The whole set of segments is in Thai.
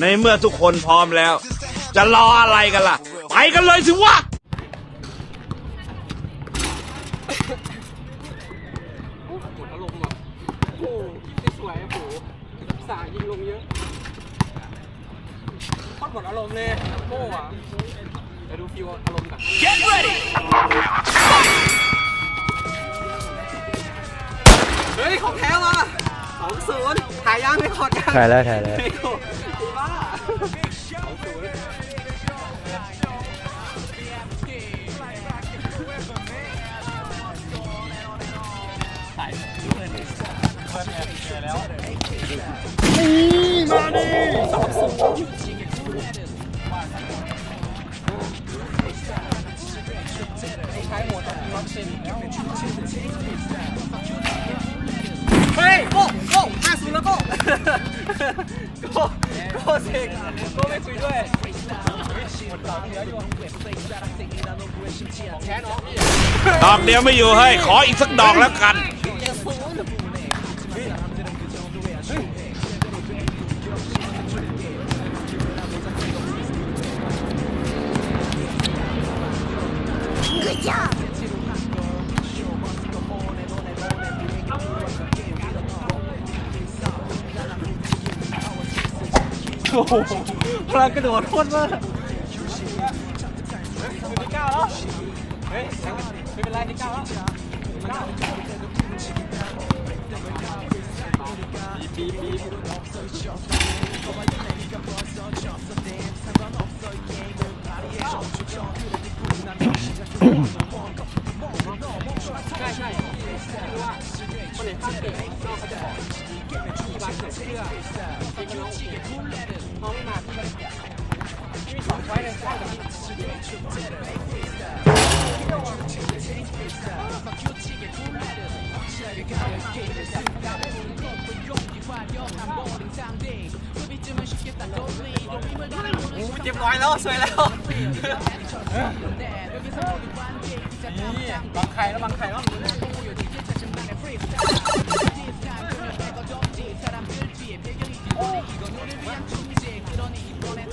ในเมื่อทุกคนพร้อมแล้ว จะรออะไรกันล่ะ ไปกันเลยสิวะหมดอารมณ์อะโอ้โหสวยๆอะโหสายยิงลงเยอะโคตรหมดอารมณ์เลยโม่อะเดี๋ยวดูฟิวอารมณ์กัน Get ready เฮ้ย ของแท้มาส องศูนย์ถ่ายยังไม่ขอดยังถ่ายแล้วถ่ายแล้วไม่ขอดดีบ้าสองศูนย์เโก้โก้โก้เสกโก้ไม่คุยด้วยหมดสองเหลืออยู่ของแท้น้องดอกเดียวไม่อยู่เฮ้ยขออีกสักดอกแล้วกันโอ้โหพลังกระโดดโคตรมากที่เก้าแล้วเฮ้ยไม่ เป็นไรที่เก้าแล้วเก้าบีบบีบบีบใช่ใช่คือว่าคนไหนภาคเก่งน้องเขาจะบอกที่บ้านเกิดเชื่อที่มันน้องเก่งน้องไม่มาที่บ้านที่มีสองไว้เลยใช่กับที่ เจ็บน้อยแล้วสวยแล้วนี่บังไข่แล้วบังไข่แล้ว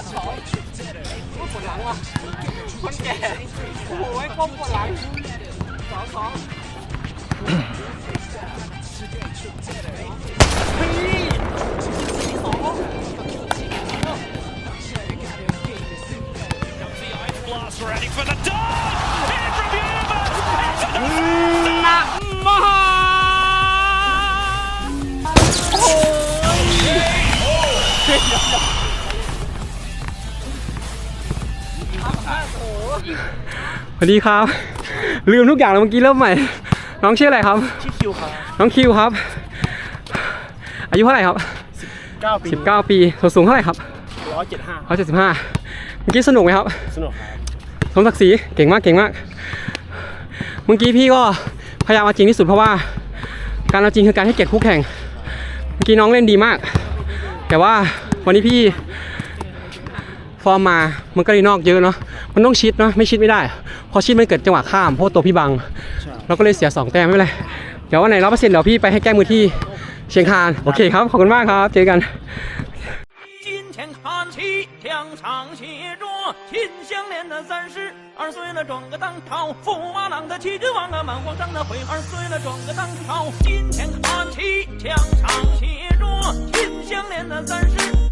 ปวดหลังว่ะคนแก่โอ้โหก้มปวดหลังสองสองเฮ้ยสองส วัสดีครับ ลืมทุกอย่างแล้วเมื่อกี้เริ่มใหม่ น้องชื่ออะไรครับ ชื่อคิวครับ น้องคิวครับ อายุเท่าไหร่ครับ9ปี 19 ปีส่วนสูงเท่าไหร่ครับ175 175เมื่อกี้สนุกไหมครับ สนุกครับสมศักดิ์ศรีเก่งมากเก่งมาก เมื่อกี้พี่ก็พยายามเอาจริงที่สุดเพราะว่า การเอาจริงคือการให้เกียรติคู่แข่ง เมื่อกี้น้องเล่นดีมาก แต่ว่าวันนี้พี่ฟอร์มมามันก็เลยนอกเยอะเนาะ มันต้องชิดเนาะ ไม่ชิดไม่ได้ พอชิดมันเกิดจังหวะข้าม เพราะว่าตัวพี่บัง เราก็เลยเสีย 2 แต้มไม่เป็นไร เดี๋ยววันไหนร้อยเปอร์เซ็นต์เดี๋ยวพี่ไปให้แก้มือที่เชียงคาน โอเคครับ ขอบคุณมากครับ เจอกัน 金钱看齐，墙上写着“心相连”的三十二岁了，转个当朝，驸马郎的旗帜忘了满皇上的徽，二岁了转个当朝，金钱看齐，墙上写着“心相连”的三十